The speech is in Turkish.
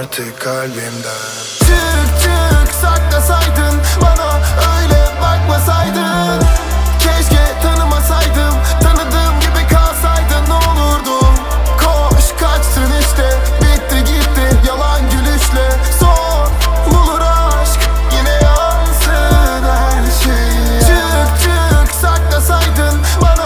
artık kalbimden. Çık çık saklasaydın bana öyle bakmasaydın. Keşke tanımasaydım tanıdığım gibi kalsaydın ne olurdu? Koş kaçtın işte bitti gitti yalan gülüşle. Son bulur aşk yine yansın her şeyi Çık çık saklasaydın bana